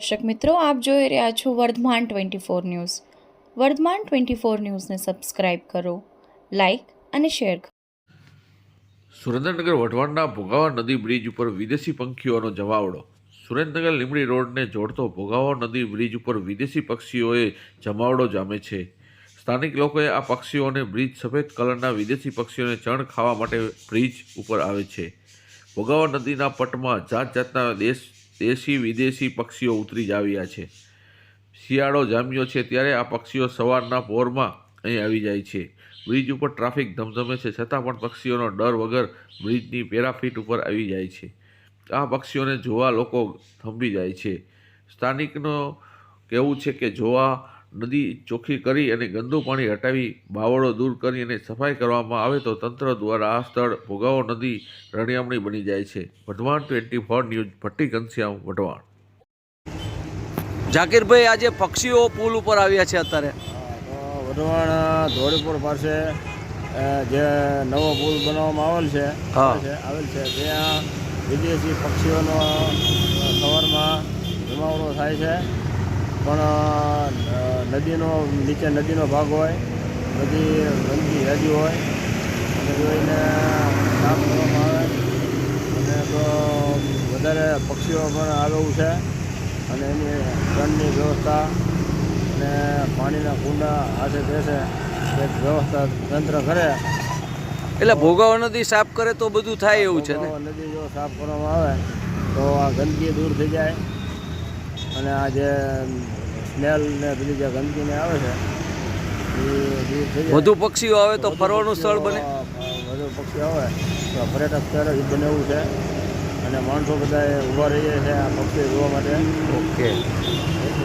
દર્શક મિત્રો, આપ જોઈ રહ્યા છો Vardhman twenty four news. Vardhman twenty four ન્યૂઝને સબસ્ક્રાઇબ કરો, લાઇક અને શેર કરો. સુરેન્દ્રનગર વઢવાણના ભોગાવા નદી બ્રિજ ઉપર વિદેશી પંખીઓનો જમાવડો. સુરેન્દ્રનગર લીમડી રોડને જોડતો ભોગાવા નદી બ્રિજ ઉપર વિદેશી પક્ષીઓએ જમાવડો જામે છે. સ્થાનિક લોકોએ આ પક્ષીઓને બ્રિજ સફેદ કલરના વિદેશી પક્ષીઓને ચણ ખાવા માટે બ્રિજ ઉપર આવે છે. ભોગાવા નદીના પટમાં જાત જાતના દેશ દેશી વિદેશી પક્ષીઓ ઉતરી જ આવ્યા છે. શિયાળો જામ્યો છે ત્યારે આ પક્ષીઓ સવારના પોરમાં અહીં આવી જાય છે. બ્રિજ ઉપર ટ્રાફિક ધમધમે છે, છતાં પણ પક્ષીઓનો ડર વગર બ્રિજની પેરાફીટ ઉપર આવી જાય છે. આ પક્ષીઓને જોવા લોકો થંભી જાય છે. સ્થાનિકનો કહેવું છે કે જોવા નદી ચોખ્ખી કરી અને ગંદુ પાણી હટાવી બાવળો દૂર કરી અને સફાઈ કરવામાં આવે તો તંત્ર દ્વારા આ સ્થળ ભોગાવો નદી રણિયામણી બની જાય છે. Wadhwan twenty four news Bhatti Ghanshyam Wadhwan. ઝાકીરભાઈ આજે પક્ષીઓ પુલ ઉપર આવ્યા છે અત્યારે. વઢવાણ ધોળીપુર પાસે જે નવો પુલ બનાવવામાં આવેલ છે આવેલ છે ત્યાં વિદેશી પક્ષીઓનો સવારમાં જમાવડો થાય છે. પણ નદીનો નીચે નદીનો ભાગ હોય નદી ગંદકી હેજી હોય અને જોઈને કામ કરવામાં આવે. અને તો વધારે પક્ષીઓ પણ આવેલું છે. અને એની ગણની વ્યવસ્થા અને પાણીના કુંડા હાથે બેસે એક વ્યવસ્થા તંત્ર કરે. એટલે ભોગાવો નદી સાફ કરે તો બધું થાય એવું છે ને? નદી જો સાફ કરવામાં આવે તો આ ગંદકી દૂર થઈ જાય. અને આ જે સ્મેલ ને બધી જે ગંદકીને આવે છે વધુ પક્ષીઓ આવે તો ફરવાનું સ્થળ બને? વધુ પક્ષીઓ આવે. તો પર્યટક સ્થળ જ બને એવું છે. અને માણસો બધા ઊભા રહીએ છે આ પક્ષી જોવા માટે. ઓકે.